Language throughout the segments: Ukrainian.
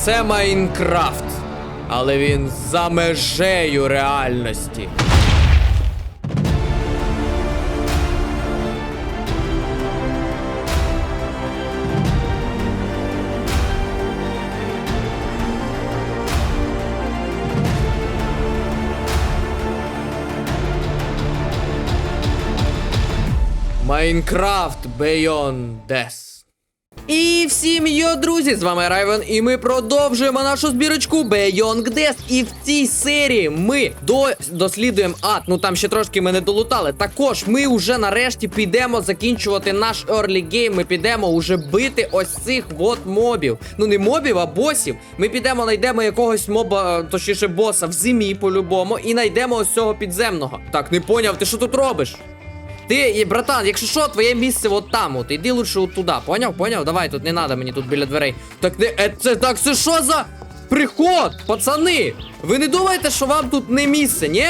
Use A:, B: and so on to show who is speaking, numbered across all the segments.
A: Це Майнкрафт, але він за межею реальності. Майнкрафт Beyond Death. І всім йо, друзі! З вами Райвен, і ми продовжуємо нашу збірочку Beyond Death. І в цій серії ми до... дослідуємо ад. Ну там ще трошки ми не долутали. Також ми вже нарешті підемо закінчувати наш early game. Ми підемо уже бити ось цих от мобів. Ну не мобів, а босів. Ми підемо, знайдемо якогось моба, точніше боса в зимі по-любому, і знайдемо ось цього підземного. Так, не поняв, ти що тут робиш? Ти, братан, якщо що, твоє місце от там, от. Іди лучше от туди. Поняв? Поняв? Давай, тут не надо мені тут біля дверей. Так не. Е, це так це що за приход? Пацани! Ви не думаєте, що вам тут не місце, ні?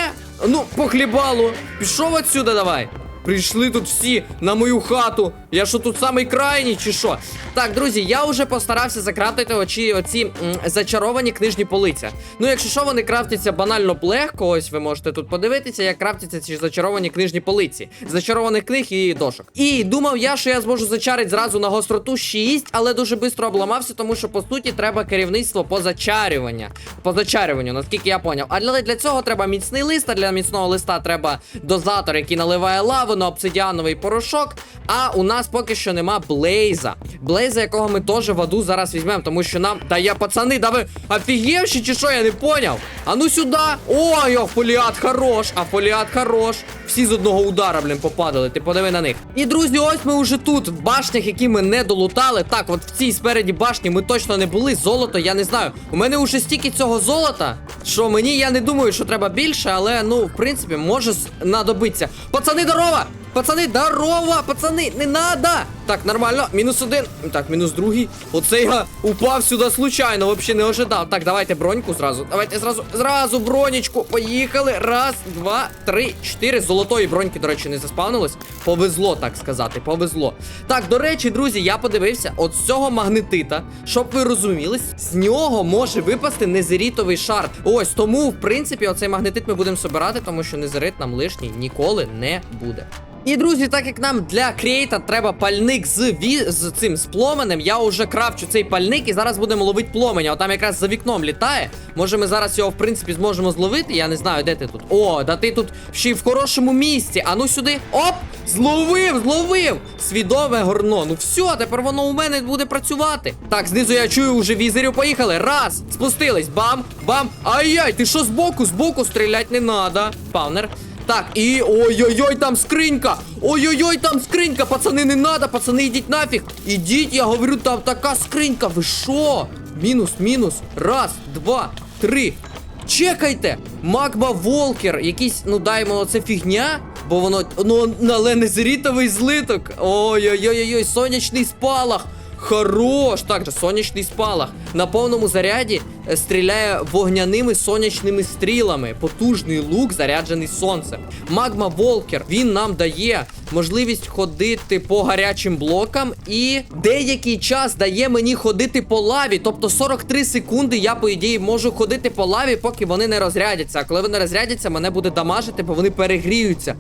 A: Ну, похлібало. Пішов отсюда, давай. Прийшли тут всі на мою хату. Я що тут самий крайній, чи що? Так, друзі, я вже постарався закрафтити очі оці м, зачаровані книжні полиця. Ну, якщо що, вони крафтяться банально легко, ось ви можете тут подивитися, як крафтяться ці зачаровані книжні полиці. Зачарованих книг і дошок. І думав я, що я зможу зачарити зразу на гостроту 6, але дуже швидко обламався, тому що по суті треба керівництво по зачарювання. По зачарюванню, наскільки я поняв. А для, для цього треба міцний лист, а для міцного листа треба дозатор, який наливає лаву на обсидіановий порошок. А у нас поки що нема Блейза. Блейза, якого ми теж в аду зараз візьмемо, тому що нам. Та я, пацани, да ви офігівші чи що, я не поняв. А ну сюди. Ой, о, фоліат хорош, а фоліат хорош. Всі з одного удара, блін, попадали. Ти подиви на них. І друзі, ось ми вже тут, в башнях, які ми не долутали. Так, от в цій спереді башні ми точно не були. Золото, я не знаю. У мене вже стільки цього золота, що мені я не думаю, що треба більше, але ну, в принципі, може знадобиться. Пацани, здорова! Пацани, здорово! Пацани, не надо! Так, нормально, мінус один. Так, мінус другий. Оце я упав сюди случайно, вообще не ожидав. Так, давайте броньку зразу. Давайте зразу, зразу бронечку. Поїхали. Раз, два, три, чотири. Золотої броньки, до речі, не заспавнилось. Повезло, так сказати, повезло. Так, до речі, друзі, я подивився, от з цього магнетита, щоб ви розуміли, з нього може випасти незерітовий шар. Ось тому, в принципі, оцей магнетит ми будемо собирати, тому що незерит нам лишній ніколи не буде. І друзі, так як нам для крейта треба пальник з ві... з цим з пломенем, я вже крафчу цей пальник і зараз будемо ловити пломеня. Отам якраз за вікном літає. Може, ми зараз його, в принципі, зможемо зловити. Я не знаю, де ти тут. О, да ти тут ще й в хорошому місці. А ну сюди. Оп! Зловив, зловив! Свідоме горно. Ну все, тепер воно у мене буде працювати. Так, знизу я чую уже візерів. Поїхали. Раз, спустились. Бам, бам. Ай-яй, ти що збоку? Збоку стрілять не надо. Павнер. Так, і ой-ой-ой, там скринька! Ой-ой-ой, там скринька! Пацани, не надо, пацани, ідіть нафіг! Ідіть, я говорю, там така скринька. Ви що? Мінус, мінус. Раз, два, три. Чекайте! Магма Волкер, якийсь, ну даймо, це фігня, бо воно, ну, але не зрітовий злиток. Ой-ой-ой, сонячний спалах. Хорош! Так сонячний спалах. На повному заряді стріляє вогняними сонячними стрілами. Потужний лук, заряджений сонцем. Магма Волкер, він нам дає можливість ходити по гарячим блокам і деякий час дає мені ходити по лаві. Тобто 43 секунди я, по ідеї, можу ходити по лаві, поки вони не розрядяться. А коли вони розрядяться, мене буде дамажити, бо вони перегріються.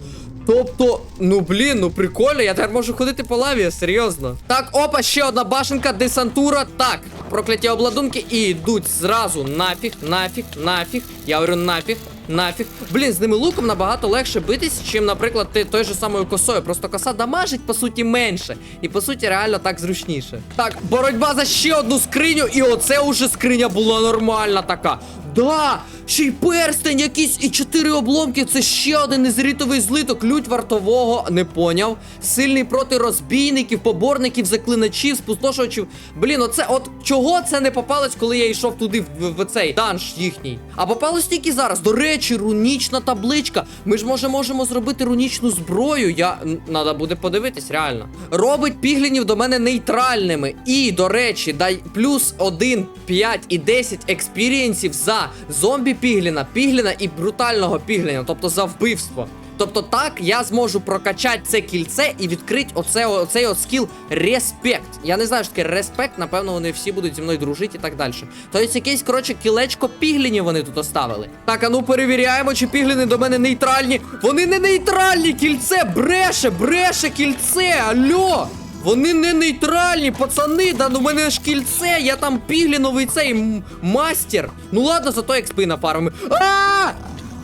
A: Тобто, ну блін, ну прикольно, я тепер можу ходити по лаві, серйозно. Так, опа, ще одна башенка, десантура. Так, прокляті обладунки і йдуть зразу нафіг, нафіг, нафіг. Я говорю нафіг. Нафіг. Блін, з ними луком набагато легше битись, чим, наприклад, ти той же самою косою. Просто коса дамажить, по суті, менше. І по суті, реально так зручніше. Так, боротьба за ще одну скриню, і оце уже скриня була нормальна така. Да! Ще й перстень якийсь і чотири обломки. Це ще один незрітовий злиток. Лють вартового, не поняв. Сильний проти розбійників, поборників, заклиначів, спустошувачів. Блін, оце от чого це не попалось, коли я йшов туди в, в, в цей данж їхній. А попалось тільки зараз. До речі, рунічна табличка. Ми ж може можемо зробити рунічну зброю. Я надо буде подивитись, реально. Робить піглінів до мене нейтральними. І, до речі, дай плюс 1, 5 і 10 експірієнсів за зомбі пігліна, пігліна і брутального пігліна, тобто за вбивство. Тобто так я зможу прокачати це кільце і відкрити оце, оцей от скіл респект. Я не знаю, що таке респект, напевно, вони всі будуть зі мною дружити і так далі. Тобто якесь, коротше, кілечко піглінів вони тут оставили. Так, а ну перевіряємо, чи пігліни до мене нейтральні. Вони не нейтральні, кільце бреше, бреше кільце. Алло! Вони не нейтральні, пацани, да ну мене ж кільце, я там пігліновий цей мастер. Ну ладно, зато як спина парами. А!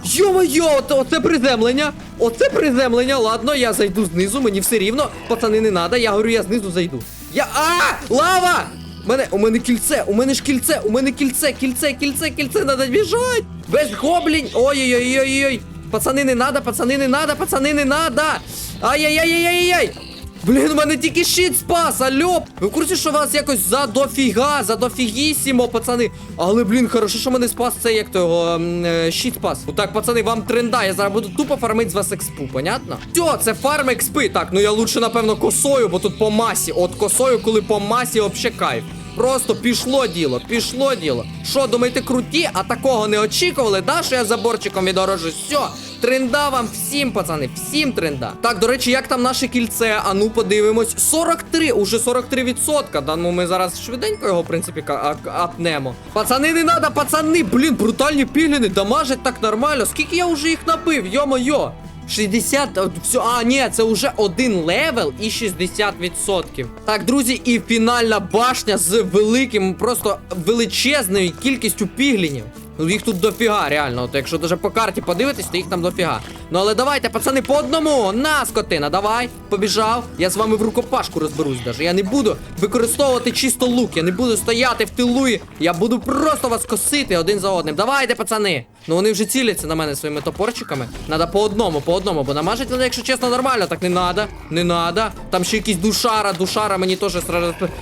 A: Йо-моє, оце приземлення. Оце приземлення. Ладно, я зайду знизу, мені все рівно. Пацани, не надо. Я говорю, я знизу зайду. Я. А! Лава! Мене, у мене кільце, у мене ж кільце, у мене кільце, кільце, кільце, кільце, надо біжать. Без гоблінь. Ой-ой-ой-ой-ой. Пацани, не надо, пацани, не надо, пацани, не надо. Ай-яй-яй-яй-яй-яй. Блін, у мене тільки щит спас, алло! Ви в курсі, що вас якось за дофіга, за дофігісімо, пацани. Але, блін, хорошо, що мене спас це як то його е, щит спас. Отак, пацани, вам тренда. Я зараз буду тупо фармити з вас експу, понятно? Все, це фарм експи. Так, ну я лучше, напевно, косою, бо тут по масі. От косою, коли по масі, вообще кайф. Просто пішло діло, пішло діло. Що, думаєте, круті, а такого не очікували, да, що я заборчиком відорожу? Все, тренда вам всім, пацани, всім тренда. Так, до речі, як там наше кільце? А ну подивимось. 43, уже 43%. Да, ну ми зараз швиденько його, в принципі, апнемо. Пацани, не надо, пацани, блін, брутальні пігліни, дамажать так нормально. Скільки я вже їх набив, йо-моє. 60, а, все, а, ні, це вже один левел і 60%. Так, друзі, і фінальна башня з великим, просто величезною кількістю піглінів. Ну їх тут дофіга, реально. От якщо даже по карті подивитись, то їх там дофіга. Ну але давайте, пацани, по одному. На, скотина, давай. Побіжав. Я з вами в рукопашку розберусь даже. Я не буду використовувати чисто лук. Я не буду стояти в тилу. Я буду просто вас косити один за одним. Давайте, пацани. Ну вони вже ціляться на мене своїми топорчиками. Надо по одному, по одному, бо намажать вони, якщо чесно, нормально, так не надо. Не надо. Там ще якийсь душара, душара, мені теж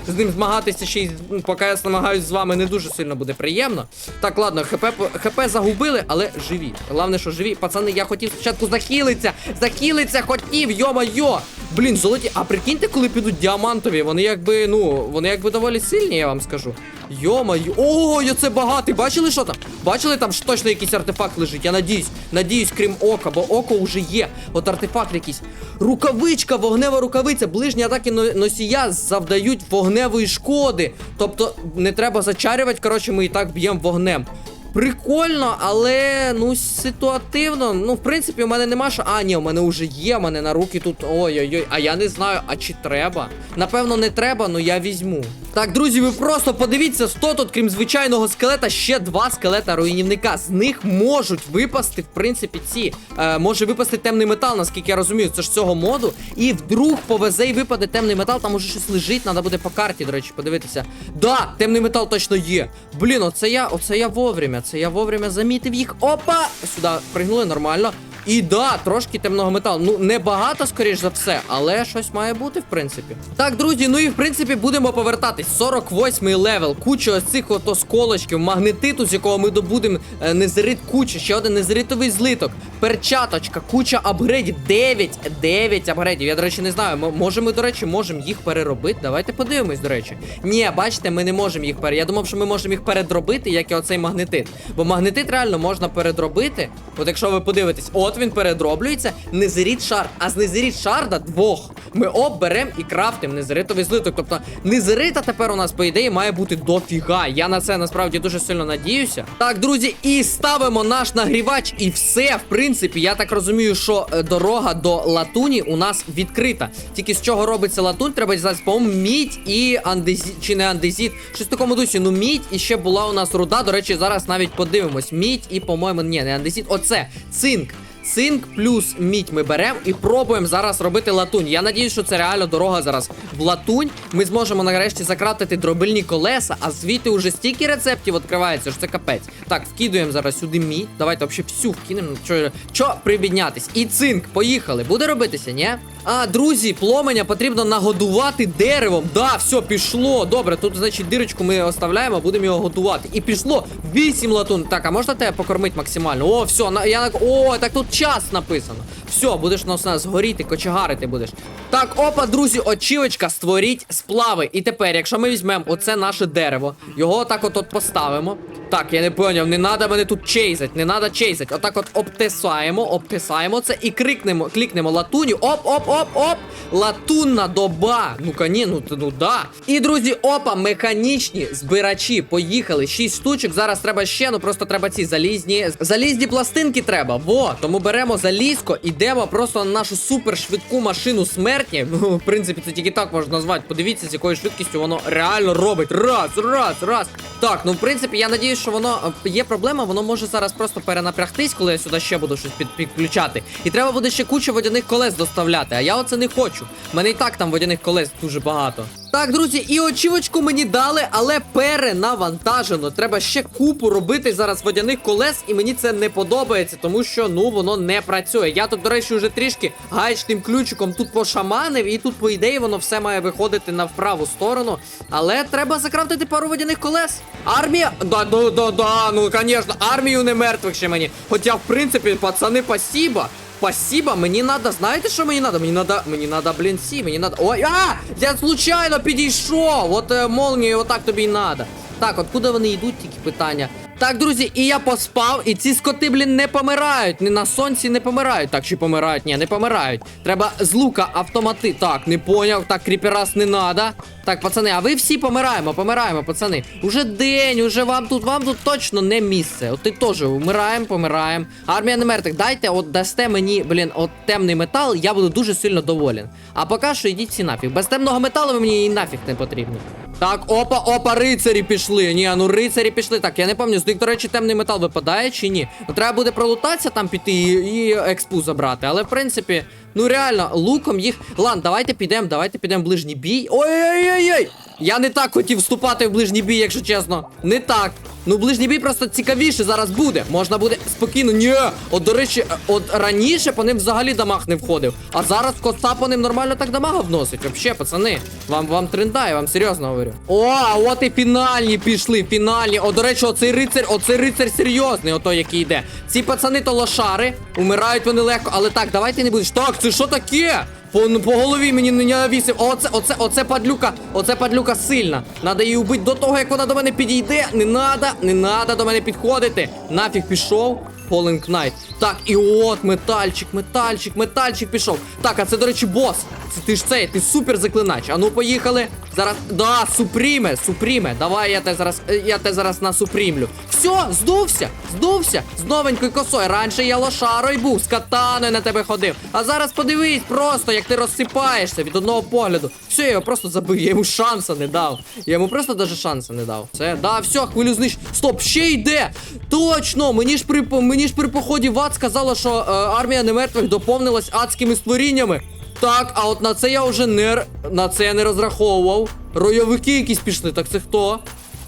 A: з ним змагатися ще й ну, поки я намагаюсь з вами, не дуже сильно буде приємно. Так, ладно, хп, по- хп загубили, але живі. Головне, що живі. Пацани, я хотів спочатку захилитися. Захилитися хотів, йо-майо. Блін, золоті. А прикиньте, коли підуть діамантові, вони якби, ну, вони якби доволі сильні, я вам скажу. Йо-майо. О, я це багатий. Бачили, що там? Бачили, там ж точно якийсь артефакт лежить. Я надіюсь, надіюсь, крім ока, бо око вже є. От артефакт якийсь. Рукавичка, вогнева рукавиця. Ближні атаки носія завдають вогневої шкоди. Тобто не треба зачарювати. Коротше, ми і так б'ємо вогнем. Прикольно, але ну ситуативно. Ну, в принципі, у мене нема що. А, ні, у мене вже є, у мене на руки тут. Ой-ой-ой. А я не знаю, а чи треба? Напевно, не треба, але я візьму. Так, друзі, ви просто подивіться, 100 тут, крім звичайного скелета, ще два скелета руйнівника. З них можуть випасти, в принципі, ці. Е, може випасти темний метал, наскільки я розумію, це ж цього моду. І вдруг повезе і випаде темний метал, там уже щось лежить, треба буде по карті, до речі, подивитися. Да, темний метал точно є. Блін, оце я, оце я вовремя. Це я вовремя замітив їх. Опа! Сюди пригнули нормально. І да, трошки темного металу. Ну, не багато, скоріш за все, але щось має бути, в принципі. Так, друзі, ну і в принципі будемо повертатись. 48-й левел. Куча ось цих от осколочків, магнетиту, з якого ми добудемо е, незерит куча, ще один незеритовий злиток, перчаточка, куча апгрейдів. 9, 9 апгрейдів. Я, до речі, не знаю. Може, ми, до речі, можемо їх переробити. Давайте подивимось, до речі. Ні, бачите, ми не можемо їх пере. Я думав, що ми можемо їх передробити, як і оцей магнетит. Бо магнетит реально можна передробити. От якщо ви подивитесь, от він передроблюється. Незеріт шард. А з незеріт шарда двох. Ми оберемо і крафтимо незеритовий злиток. Тобто незерита тепер у нас, по ідеї, має бути дофіга. Я на це насправді дуже сильно надіюся. Так, друзі, і ставимо наш нагрівач, і все. В принципі, я так розумію, що е, дорога до латуні у нас відкрита. Тільки з чого робиться латунь, треба дізнатися, по-моєму, мідь і андезіт, чи не андезіт. Щось в такому дусі. Ну, мідь і ще була у нас руда. До речі, зараз навіть подивимось. Мідь і, по-моєму, ні, не андезіт. Оце цинк. Цинк плюс мідь ми беремо і пробуємо зараз робити латунь. Я надіюсь, що це реально дорога зараз в латунь. Ми зможемо нарешті закратити дробильні колеса, а звідти уже стільки рецептів відкривається, що це капець. Так, вкидуємо зараз сюди мідь. Давайте взагалі всю вкинемо. Що, що прибіднятись? І цинк, поїхали. Буде робитися, ні? А, друзі, пломеня потрібно нагодувати деревом. Да, все, пішло. Добре, тут, значить, дирочку ми оставляємо, будемо його готувати. І пішло 8 латун. Так, а можна тебе покормити максимально? О, все, я. О, так тут час написано. Все, будеш на нас горіти, кочегарити будеш. Так, опа, друзі, очівочка, створіть сплави. І тепер, якщо ми візьмемо оце наше дерево, його отак от, от поставимо. Так, я не поняв, не треба мене тут чейзать, не треба чейзать. Отак от обтесаємо, обтесаємо це і крикнемо, клікнемо латуню. Оп, оп, оп, оп! Латунна доба. Ну кані, ну, ну да. І друзі, опа, механічні збирачі. Поїхали. Шість штучок. Зараз треба ще, ну просто треба ці залізні. Залізні пластинки треба. Во. Тому беремо залізко, ідемо просто на нашу супершвидку машину смерті. Ну, в принципі, це тільки так можна назвати. Подивіться, з якою швидкістю воно реально робить. Раз, раз, раз. Так, ну в принципі, я надіюсь, що воно е, є проблема, воно може зараз просто перенапрягтись, коли я сюди ще буду щось під, підключати. І треба буде ще кучу водяних колес доставляти. А я оце не хочу. У мене і так там водяних колес дуже багато. Так, друзі, і очівочку мені дали, але перенавантажено. Треба ще купу робити зараз водяних колес, і мені це не подобається, тому що ну воно не працює. Я тут, до речі, вже трішки гаечним ключиком тут пошаманив, і тут, по ідеї, воно все має виходити на вправу сторону. Але треба закрафтити пару водяних колес. Армія. Да, да, да, да, ну звісно, армію не мертвих ще мені. Хоча, в принципі, пацани, спасіба. Спасибо, мені надо, знаєте, що мені надо? Мені надо, мені надо, блін, сі, мені надо. Ой, а! Я случайно підійшов! От е, молнію, отак тобі й надо. Так, откуда вони йдуть, тільки питання. Так, друзі, і я поспав, і ці скоти, блін, не помирають. Ні на сонці не помирають. Так, чи помирають? Ні, не помирають. Треба з лука автомати. Так, не поняв. Так, кріперас не надо. Так, пацани, а ви всі помираємо, помираємо, пацани. Уже день, уже вам тут, вам тут точно не місце. От ти теж вмираємо, помираємо. Армія не мертвих, дайте, от дасте мені, блін, от темний метал, я буду дуже сильно доволен. А поки що йдіть всі нафіг. Без темного металу ви мені і нафіг не потрібні. Так, опа, опа, рицарі пішли. Ні, ну рицарі пішли. Так, я не пам'ятаю, з них, до речі, темний метал випадає чи ні. Ну, треба буде пролутатися там піти і, і експу забрати. Але в принципі, ну реально, луком їх. Ладно, давайте підемо, давайте підемо ближній бій. Ой-ой-ой! Я не так хотів вступати в ближній бій, якщо чесно. Не так. Ну, ближній бій просто цікавіше зараз буде. Можна буде спокійно. Ні, от до речі, от раніше по ним взагалі дамаг не входив. А зараз коса по ним нормально так дамага вносить. Вообще, пацани, вам вам тренда, вам серйозно говорю. О, от і фінальні пішли, фінальні. О, до речі, оцей рицар, оцей рицар серйозний, ото який йде. Ці пацани то лошари, умирають вони легко, але так, давайте не будеш. Так, це що таке? По, по голові мені не навісив. Оце, оце, оце падлюка, оце падлюка сильна. Надо її вбити до того, як вона до мене підійде. Не надо, не надо до мене підходити. Нафіг пішов. Falling Knight. Так, і от метальчик, метальчик, метальчик пішов. Так, а це, до речі, бос. Це ти ж цей, ти супер заклинач. А ну поїхали. Зараз. Да, супріме, супріме. Давай я те зараз. е, Я те зараз насупрімлю. Все, здувся, здувся. З новенькою косою. Раніше я лошарою був, з катаною на тебе ходив. А зараз подивись просто, як ти розсипаєшся від одного погляду. Все, я його просто забив, я йому шанса не дав. Я йому просто даже шанса не дав. Все, да, все, хвилю знищ. Стоп, ще йде! Точно! Мені ж при мені ж при поході в ад сказала, що е, армія немертвих доповнилась адськими створіннями. Так, а от на це я вже не на це я не розраховував. Ройовики якісь пішли. Так це хто?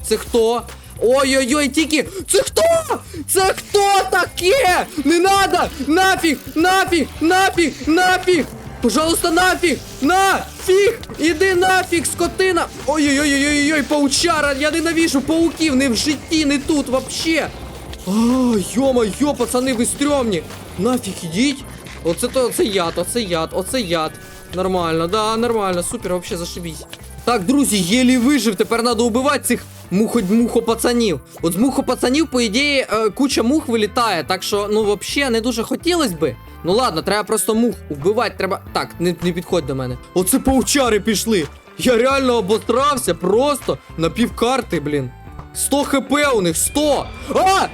A: Це хто? Ой-ой-ой, тільки. Це хто? Це хто таке? Не надо! Нафіг! Нафіг! Нафіг! Нафіг! Пожалуйста, нафіг! Нафіг! Іди нафіг, скотина! Ой-ой-ой-ой-ой, паучара! Я ненавижу пауків, не в житті, не тут вообще! А, йо-моє, пацани, ви стрьомні! Нафіг ідіть! Оце то оце яд, оце яд, оце яд. Нормально, да, нормально, супер, вообще зашибісь. Так, друзі, єлі вижив, тепер треба убивати цих мухо мухопацанів. От з мухопацанів, по ідеї, е, куча мух вилітає, так що, ну, вообще, не дуже хотілося би. Ну ладно, треба просто мух вбивати, треба. Так, не, не підходь до мене. Оце паучари пішли. Я реально обострався просто на півкарти, блін. 100 хп у них, 100! А!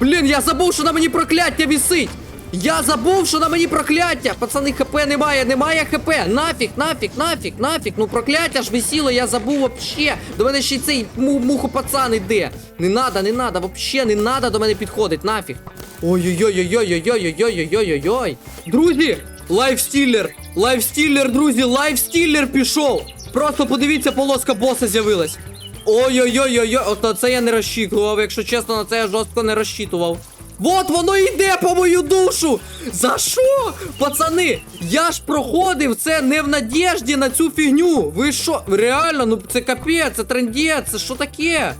A: Блін, я забув, що на мені прокляття вісить! Я забув, що на мені прокляття! Пацани, хп немає, немає хп! Нафіг, нафіг, нафіг, нафіг! Ну прокляття ж висіло, я забув вообще! До мене ще й цей му мухо пацан іде! Не надо, не надо, вообще не надо до мене підходить, нафіг! Ой-ой-ой-ой-ой-ой-ой-ой-ой-ой-ой! Друзі! Лайфстілер! Лайфстілер, друзі, лайфстілер пішов! Просто подивіться, полоска боса з'явилась! Ой-ой-ой-ой-ой, от на це я не розчитував, якщо чесно, на це я жорстко не розчитував. Вот воно йде по мою душу! За що? Пацани, я ж проходив це не в надіжді на цю фігню. Ви що? Реально, ну це капець, це трендець, це що таке?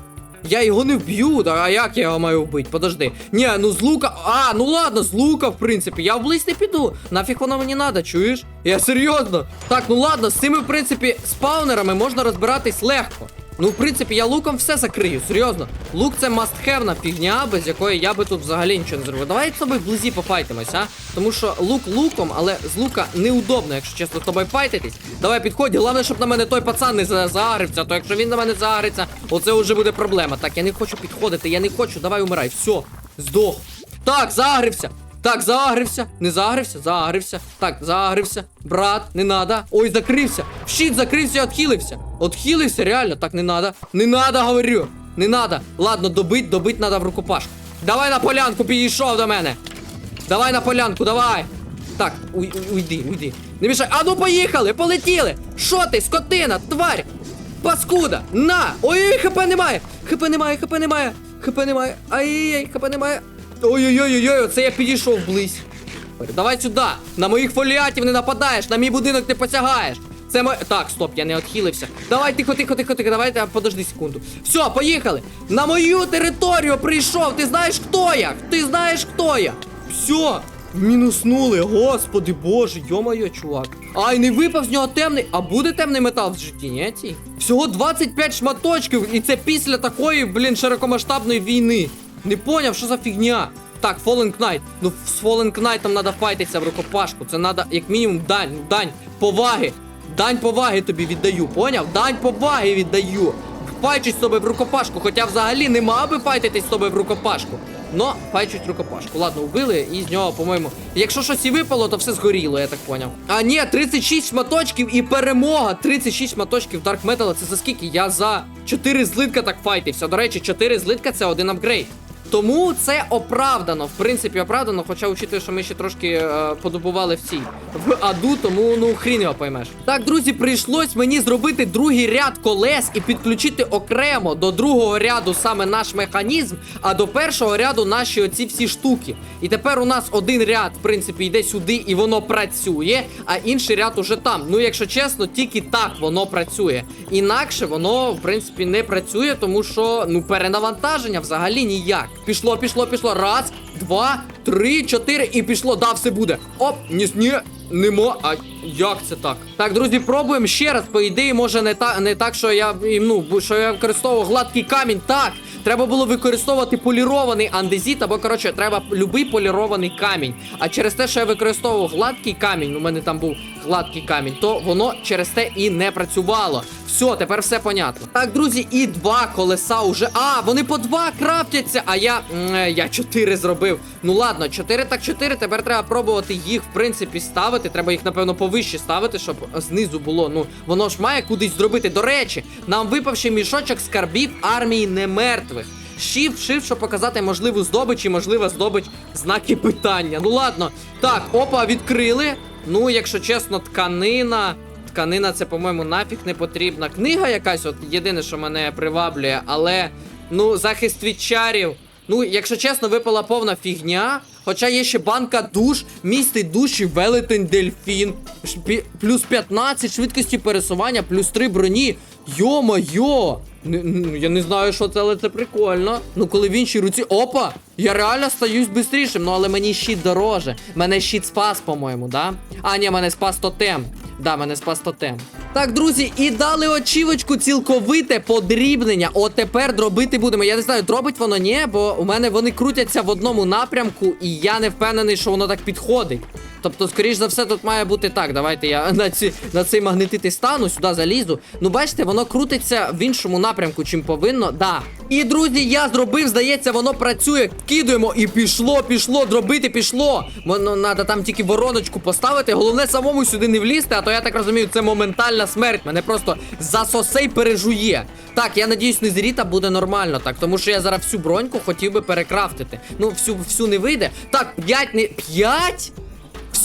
A: Я його не вб'ю, а як я його маю вбити? Подожди. Ні, ну з лука. А, ну ладно, з лука, в принципі. Я вблизь не піду. Нафіг воно мені надо, чуєш? Я серйозно. Так, ну ладно, з цими, в принципі, спаунерами можна розбиратись легко. Ну, в принципі, я луком все закрию, серйозно. Лук це мастхевна фігня, без якої я би тут взагалі нічого не зробив. Давай з тобою вблизі пофайтимось, а? Тому що лук луком, але з лука неудобно, якщо чесно, з тобою файтитись. Давай підходь, головне, щоб на мене той пацан не за- заагрився, то якщо він на мене заагриться, оце вже буде проблема. Так, я не хочу підходити, я не хочу, давай умирай, все, здох. Так, заагрився. Так, заагрився, не заагрився, заагрився. Так, заагрився. Брат, не надо. Ой, закрився. Щит закрився, отхилився. Отхилився, реально, так не надо. Не надо, говорю. Не надо. Ладно, добить, добить надо в рукопашку. Давай на полянку підійшов до мене. Давай на полянку, давай. Так, уй, уйди, уйди. Не мішай. А ну поїхали, полетіли. Що ти, скотина, тварь? Паскуда! На! Ой, хп немає! ХП немає, хп немає! ХП немає! Ай-яй-яй, хп немає! Ой-ой-ой-ой, оце я підійшов близь. Давай сюди! На моїх фоліатів не нападаєш, на мій будинок не посягаєш! Це мо... Так, стоп, я не відхилився. Давай, тихо, тихо, тихо, тихо, давайте, подожди секунду. Все, поїхали! На мою територію прийшов! Ти знаєш, хто я? Ти знаєш, хто я? Все! Мінуснули, господи боже, йо-моє, чувак. Ай, не випав з нього темний. А буде темний метал в житті, ні? Всього 25 шматочків, і це після такої, блін, широкомасштабної війни. Не поняв, що за фігня. Так, Fallen Knight. Ну, з Fallen Knight треба файтитися в рукопашку. Це треба, як мінімум, дань, дань, поваги. Дань поваги тобі віддаю, поняв? Дань поваги віддаю. Файчусь з тобою в рукопашку, хоча взагалі не мав би файтитись з тобою в рукопашку. Но файчуть рукопашку. Ладно, вбили, і з нього, по-моєму. Якщо щось і випало, то все згоріло, я так поняв. А ні, 36 шматочків і перемога. 36 шматочків Dark Metal. Це за скільки? Я за 4 злитка так файтився. До речі, 4 злитка це один апгрейд. Тому це оправдано, в принципі, оправдано, хоча учитывая, що ми ще трошки е, подобували в цій в аду, тому ну хрін його поймеш. Так, друзі, прийшлось мені зробити другий ряд колес і підключити окремо до другого ряду саме наш механізм, а до першого ряду наші оці всі штуки. І тепер у нас один ряд, в принципі, йде сюди і воно працює, а інший ряд уже там. Ну, якщо чесно, тільки так воно працює. Інакше воно, в принципі, не працює, тому що ну перенавантаження взагалі ніяк. Пішло, пішло, пішло. Раз, два, три, чотири і пішло. Да, все буде. Оп, ні, ні. Нема. А як це так? Так, друзі, пробуємо ще раз. По ідеї, може не так, не так, що я ну, що я використовував гладкий камінь. Так, треба було використовувати полірований андезіт, або коротше, треба любий полірований камінь. А через те, що я використовував гладкий камінь, у мене там був гладкий камінь, то воно через те і не працювало. Все, тепер все понятно. Так, друзі, і два колеса уже. А, вони по два крафтяться, а я. е, Я чотири зробив. Ну ладно, чотири так чотири. Тепер треба пробувати їх, в принципі, ставити. Треба їх, напевно, повище ставити, щоб знизу було. Ну, воно ж має кудись зробити. До речі, нам випав ще мішочок скарбів армії немертвих. Shift, Shift, щоб показати можливу здобич і можлива здобич знаки питання. Ну ладно. Так, опа, відкрили. Ну, якщо чесно, тканина. Тканина, це, по-моєму, нафіг не потрібна. Книга якась, от єдине, що мене приваблює, але ну, захист від чарів. Ну, якщо чесно, випала повна фігня. Хоча є ще банка душ, містить душі велетень дельфін. Плюс 15 швидкості пересування, плюс 3 броні. Ну, Я не знаю, що це, але це прикольно. Ну, коли в іншій руці. Опа! Я реально стаюсь швидшим, ну але мені щит дороже. Мене щит спас, по-моєму, да? А, ні, мене спас тотем. Да, мене спас тотем. Так, друзі, і дали очівочку цілковите подрібнення. От тепер дробити будемо. Я не знаю, дробить воно ні, бо у мене вони крутяться в одному напрямку, і я не впевнений, що воно так підходить. Тобто, скоріш за все, тут має бути так. Давайте я на, ці, на цей магнетити стану, сюди залізу. Ну, бачите, воно крутиться в іншому напрямку, чим повинно. Да. І, друзі, я зробив, здається, воно працює. Кидуємо і пішло, пішло, дробити пішло. Воно треба там тільки вороночку поставити. Головне самому сюди не влізти, а то я так розумію, це моментальна смерть. Мене просто засосей пережує. Так, я надіюсь, не зріта буде нормально, так, тому що я зараз всю броньку хотів би перекрафтити. Ну, всю, всю не вийде. Так, 5 не. 5?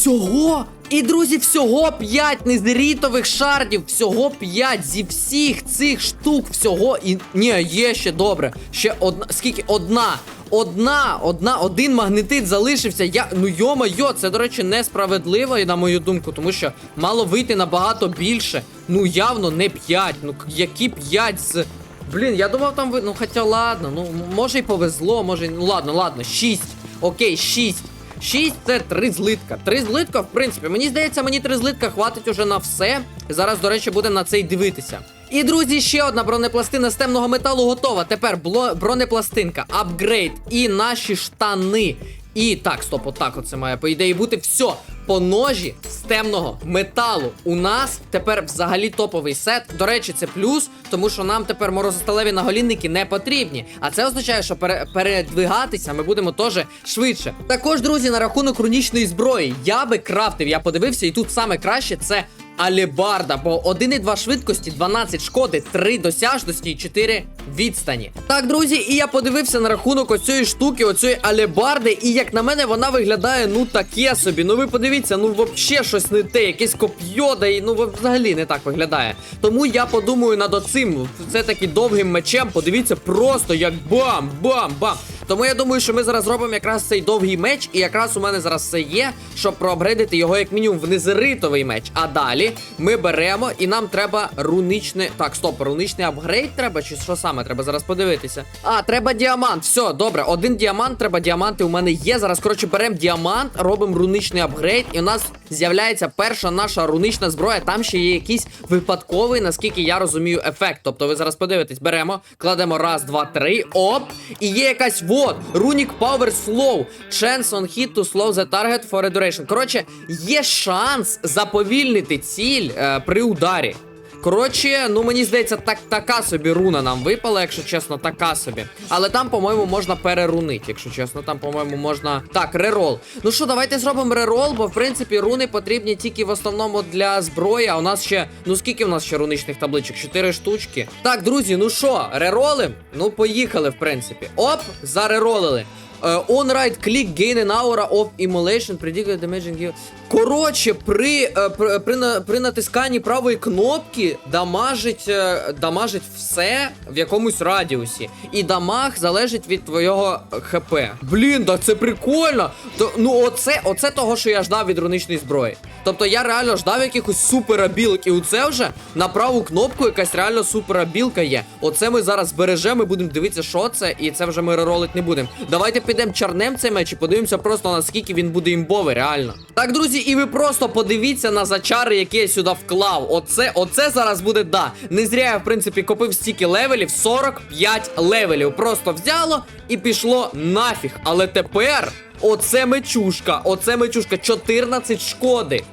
A: Всього? І, друзі, всього 5 незрітових шардів, всього 5 зі всіх цих штук, всього і. Ні, є ще добре. Ще одна. Скільки? Одна. Одна, одна, один магнетит залишився. Я. Ну йо-майо, це, до речі, несправедливо, на мою думку, тому що мало вийти набагато більше. Ну, явно не 5. Ну, які 5 з. Блін, я думав там ви. Ну хоча ладно, ну може й повезло, може. Ну ладно, ладно, 6. Окей, 6. 6 це 3 злитка. 3 злитка, в принципі, мені здається, мені 3 злитка хватить уже на все. Зараз, до речі, будемо на це й дивитися. І, друзі, ще одна бронепластина з темного металу готова. Тепер бронепластинка, апгрейд і наші штани. І так, стоп, отак оце має по ідеї бути. Все, по ножі з темного металу. У нас тепер взагалі топовий сет. До речі, це плюс, тому що нам тепер морозосталеві наголінники не потрібні. А це означає, що пере- передвигатися ми будемо теж швидше. Також, друзі, на рахунок рунічної зброї я би крафтив, я подивився, і тут саме краще це. Алебарда, бо 1,2 швидкості, 12 шкоди, 3 досяжності і 4 відстані. Так, друзі, і я подивився на рахунок оцієї штуки, оцієї алебарди, і як на мене, вона виглядає ну таке собі. Ну ви подивіться, ну взагалі щось не те, якесь коп'йо, да і ну взагалі не так виглядає. Тому я подумаю над оцим. Це таким довгим мечем. Подивіться, просто як бам, бам, бам. Тому я думаю, що ми зараз зробимо якраз цей довгий меч, і якраз у мене зараз все є, щоб проапгрейдити його як мінімум в незеритовий меч. А далі ми беремо і нам треба руничне. Так, стоп, руничний апгрейд треба, чи що саме? Треба зараз подивитися. А, треба діамант. Все, добре, один діамант, треба діаманти. У мене є. Зараз, коротше, беремо діамант, робимо руничний апгрейд, і у нас з'являється перша наша рунична зброя. Там ще є якийсь випадковий, наскільки я розумію, ефект. Тобто ви зараз подивитесь, беремо, кладемо раз, два, три, оп, і є якась вот. Runic Power Slow. Chance on hit to slow the target for a duration. Коротше, є шанс заповільнити ціль е, при ударі. Коротше, ну мені здається, так така собі руна нам випала, якщо чесно, така собі. Але там, по-моєму, можна перерунити, якщо чесно. Там, по-моєму, можна. Так, рерол. Ну що, давайте зробимо рерол, бо в принципі руни потрібні тільки в основному для зброї. А у нас ще. Ну скільки в нас ще руничних табличок? Чотири штучки. Так, друзі, ну що, рероли? Ну, поїхали, в принципі. Оп, зареролили. Е, On right click gain an aura of immolation predicted damaging you. Коротше, при, е, при, при, при натисканні правої кнопки дамажить, е, дамажить все в якомусь радіусі. І дамаг залежить від твого ХП. Блін, так це прикольно. То, ну, оце, оце того, що я ждав від руничної зброї. Тобто я реально ждав якихось суперабілок. І оце вже на праву кнопку якась реально суперабілка є. Оце ми зараз збережемо і будемо дивитися, що це, і це вже ми реролить не будемо. Давайте підемо чарнем цей меч і подивимося просто наскільки він буде імбовий, реально. Так, друзі, і ви просто подивіться на зачари, які я сюди вклав. Оце, оце зараз буде да. Не зря я, в принципі, купив стільки левелів, 45 левелів. Просто взяло і пішло нафіг. Але тепер оце мечушка, оце мечушка, 14 шкоди.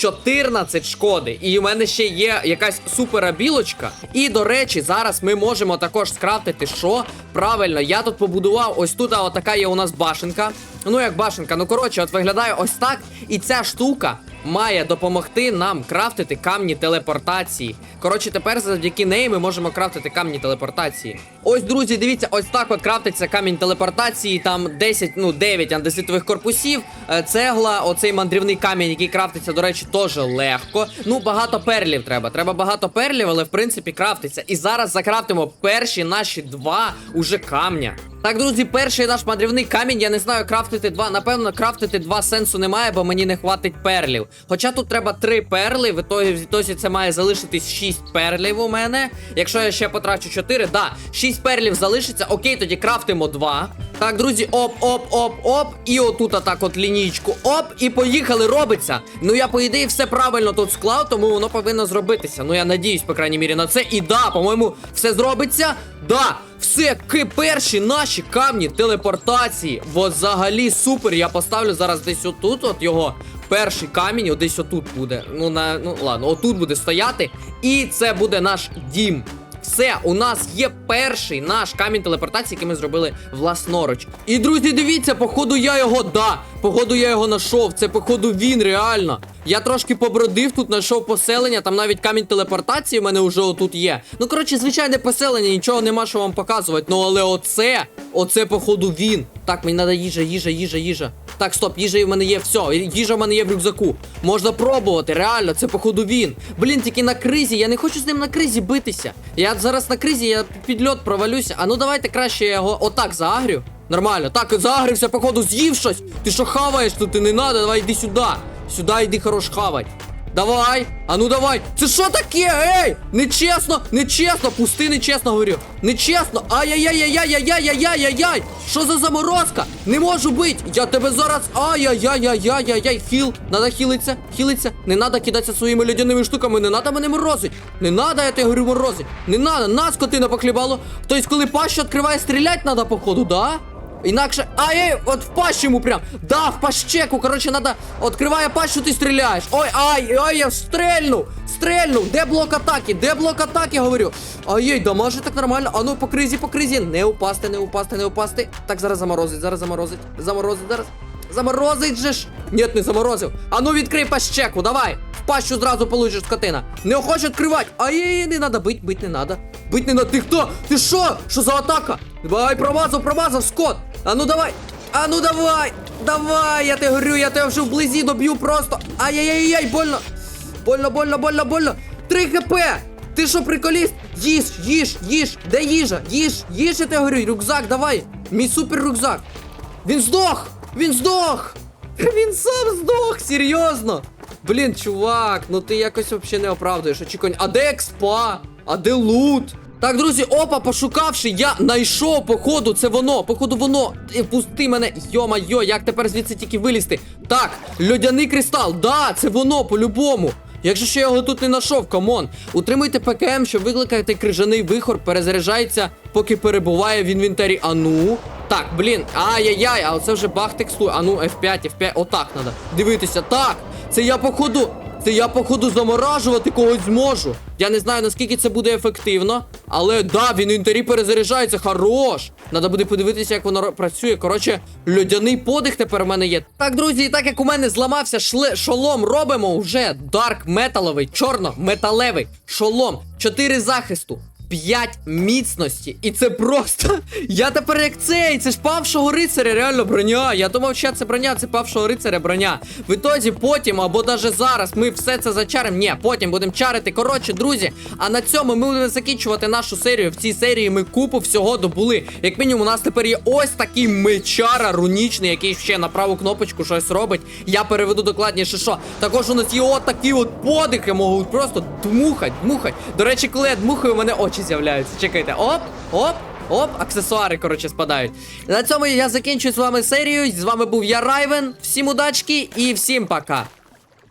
A: 14 шкоди. І у мене ще є якась суперабілочка. І до речі, зараз ми можемо також скрафтити що? Правильно, я тут побудував ось тут, а отака є у нас башенка. Ну, як башенка, ну коротше, от виглядає ось так. І ця штука має допомогти нам крафтити камні телепортації. Коротше, тепер завдяки неї ми можемо крафтити камні телепортації. Ось, друзі, дивіться, ось так от крафтиться камінь телепортації. Там 10, ну 9 андеситових корпусів, е, цегла, оцей мандрівний камінь, який крафтиться, до речі, теж легко. Ну, багато перлів треба. Треба багато перлів, але в принципі крафтиться. І зараз закрафтимо перші наші два уже камня. Так, друзі, перший наш мандрівний камінь, я не знаю, крафтити два. Напевно, крафтити два сенсу немає, бо мені не хватить перлів. Хоча тут треба три перли, в ітозі це має залишитись шість перлів у мене. Якщо я ще потрачу чотири, да, шість перлів залишиться. Окей, тоді крафтимо 2. Так, друзі, оп, оп, оп, оп. І отут так от лінійку. Оп, і поїхали, робиться. Ну я, по ідеї, все правильно тут склав, тому воно повинно зробитися. Ну я надіюсь, по крайній мірі, на це. І да, по-моєму, все зробиться. Да, все, перші наші камні телепортації. От взагалі супер. Я поставлю зараз десь отут, от його. Перший камінь, десь отут буде. Ну, на, ну ладно, отут буде стояти. І це буде наш дім. Все, у нас є перший наш камінь телепортації, який ми зробили власноруч. І друзі, дивіться, походу я його да. Походу я його знайшов. Це походу він реально. Я трошки побродив, тут знайшов поселення, там навіть камінь телепортації в мене вже отут є. Ну, коротше, звичайне поселення, нічого нема що вам показувати. Ну, але оце, оце, походу, він. Так, мені треба їжа, їжа, їжа, їжа. Так, стоп, їжа в мене є, все, їжа в мене є в рюкзаку. Можна пробувати, реально, це походу він. Блін, тільки на кризі, я не хочу з ним на кризі битися. Я зараз на кризі, я під льот провалюся. А ну давайте краще я його отак заагрю. Нормально. Так, загрився, походу, з'їв щось. Ти що хаваєш тут? Ти не надо, давай йди сюди. Сюди йди хорош хавать. Давай. А ну давай. Це що таке? Ей! Нечесно, нечесно, пусти, нечесно говорю. Нечесно. Ай-яй-яй-яй-яй-яй-яй-яй-яй-яй! Що за заморозка? Не можу бить. Я тебе зараз. Ай-яй-яй-яй-яй-яй. Хіл. Надо хілиться, хілиться. Не надо кидатися своїми льодяними штуками. Не надо мене морозить. Не надо, я тебе говорю, морозить. Не надо. Нас скотина поклібало. Тобто, коли пащу відкриває, стріляти надо, походу, да? Інакше. Ай, от в пащу йому прям. Да, в пащеку. Коротше, надо. Откриває пащу, ти стріляєш. Ой, ай, ай, я стрельну! Стрельну! Де блок атаки? Де блок атаки, говорю? Ай-яй, дамаже так нормально. А ну по кризі, по кризі. Не упасти, не упасти, не упасти. Так, зараз заморозить, зараз заморозить. Заморозить, зараз. Заморозить же ж. Ні, не заморозив. А ну відкрий пащеку, давай. В пащу зразу получиш скотина. Не хоче відкривати. Ай, не надо бить, бить не надо. Бить не надо. Ти хто? Ти що? Що за атака? Давай, промазав, промазав, скот. А ну давай. А ну давай. Давай, я тебе говорю, я тебе вже вблизі доб'ю просто. Ай-яй-яй-яй, больно. Больно, больно, больно, больно. Три хп. Ти що, приколіст? Їж, їж, їж. Де їжа? Їж, їж, я тебе говорю, рюкзак, давай. Мій супер рюкзак. Він здох! Він здох! Він сам здох, серйозно! Блін, чувак, ну ти якось взагалі не оправдуєш. Очікування. А де експа? А де лут? Так, друзі, опа, пошукавши, я знайшов, походу, це воно, походу, воно. Е, Пусти мене. Йо-майо, як тепер звідси тільки вилізти? Так, льодяний кристал, да, це воно, по-любому. Як же ще його тут не знайшов, камон. Утримуйте ПКМ, щоб викликати крижаний вихор, перезаряджається, поки перебуває в інвентарі. А ну. Так, блін, ай-яй-яй, а оце вже баг текстур. А ну, F5, F5, отак треба. Дивитися. Так, це я походу. Це я, походу, заморажувати когось зможу. Я не знаю, наскільки це буде ефективно. Але да, він інтері перезаряджається, хорош. Надо буде подивитися, як воно працює. Коротше, льодяний подих тепер у мене є. Так, друзі, і так як у мене зламався шле... шолом, робимо вже дарк металовий, чорно-металевий шолом. Чотири захисту. 5 міцності. І це просто. Я тепер як цей. Це ж павшого рицаря, реально броня. Я думав, що це броня, це павшого рицаря броня. В ітозі потім, або навіть зараз, ми все це зачаримо. Ні, потім будемо чарити. Коротше, друзі. А на цьому ми будемо закінчувати нашу серію. В цій серії ми купу всього добули. Як мінімум, у нас тепер є ось такий мечара рунічний, який ще на праву кнопочку щось робить. Я переведу докладніше, що. Також у нас є от такі от подихи, можуть просто дмухать, дмухать. До речі, коли я дмухаю, мене очі з'являються. Чекайте, оп, оп. Оп, аксесуари, коротше, спадають. На цьому я закінчую з вами серію. З вами був я Райвен. Всім удачки і всім пока.